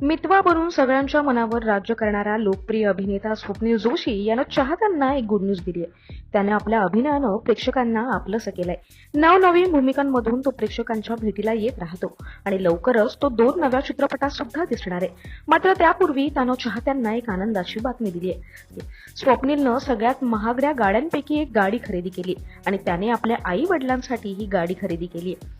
मितवा बनून सगळ्यांच्या मनावर राज्य करणारा लोकप्रिय अभिनेता स्वप्नील जोशी यानं चाहत्यांना एक गुड न्यूज दिली आहे त्याने आपल्या अभिनयानं प्रेक्षकांना आपलंसं केलंय. नवनवीन भूमिकांमधून तो प्रेक्षकांच्या भेटीला येत राहतो आणि लवकरच तो दोन नव्या चित्रपटात सुद्धा दिसणार आहे. मात्र त्यापूर्वी त्यानं चाहत्यांना एक आनंदाची बातमी दिली आहे स्वप्नीलनं सगळ्यात महागड्या गाड्यांपैकी एक गाडी खरेदी केली आणि त्याने आपल्या आई वडिलांसाठी ही गाडी खरेदी केली आहे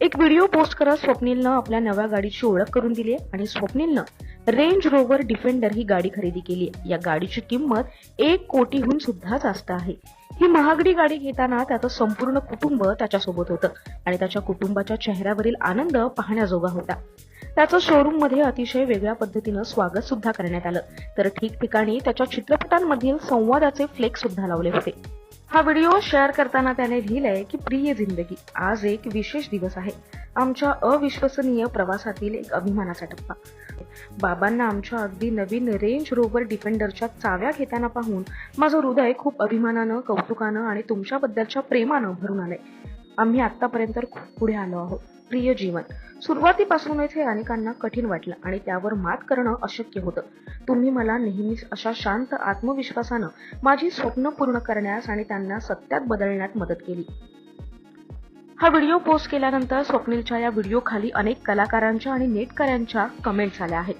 एक व्हिडिओ पोस्ट करत स्वप्नीलनं आपल्या नव्या गाडीची ओळख करून दिली आहे. आणि स्वप्नीलनं रेंज रोवर डिफेंडर ही गाडी खरेदी केली आहे. या गाडीची किंमत एक कोटीहून सुद्धा जास्त आहे. ही महागडी गाडी घेताना त्याचं संपूर्ण कुटुंब त्याच्यासोबत होतं. आणि त्याच्या कुटुंबाच्या चेहऱ्यावरील आनंद पाहण्याजोगा होता. त्याचं शोरूममध्ये अतिशय वेगळ्या पद्धतीनं स्वागत सुद्धा करण्यात आलं. तर ठिकठिकाणी त्याच्या चित्रपटांमधील संवादाचे फ्लेक्स सुद्धा लावले होते. हा व्हिडिओ शेअर करताना त्याने लिहिलंय की प्रिय जिंदगी आज एक विशेष दिवस आहे. आमच्या अविश्वसनीय प्रवासातील एक अभिमानाचा टप्पा. बाबांना आमच्या अगदी नवीन रेंज रोवर डिफेंडरच्या चाव्या घेताना पाहून माझं हृदय खूप अभिमानानं कौतुकानं आणि तुमच्याबद्दलच्या प्रेमानं भरून आलंय. आम्ही आतापर्यंत खूप पुढे आलो आहोत. प्रिय जीवन सुरुवातीपासूनच हे अनेकांना कठीण वाटलं आणि त्यावर मात करणं अशक्य होतं. तुम्ही मला नेहमीच अशा शांत आत्मविश्वासानं माझी स्वप्न पूर्ण करण्यास आणि त्यांना सत्यात बदलण्यात मदत केली. हा व्हिडिओ पोस्ट केल्यानंतर स्वप्नीलच्या या व्हिडिओ खाली अनेक कलाकारांच्या आणि नेटकऱ्यांच्या कमेंट्स आल्या आहेत.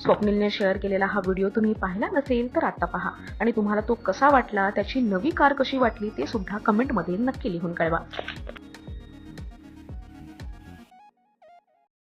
स्वप्नीलने शेअर केलेला हा व्हिडिओ तुम्ही पाहिला नसेल तर आता पहा आणि तुम्हाला तो कसा वाटला त्याची नवी कार कशी वाटली ते सुद्धा कमेंटमध्ये नक्की लिहून कळवा.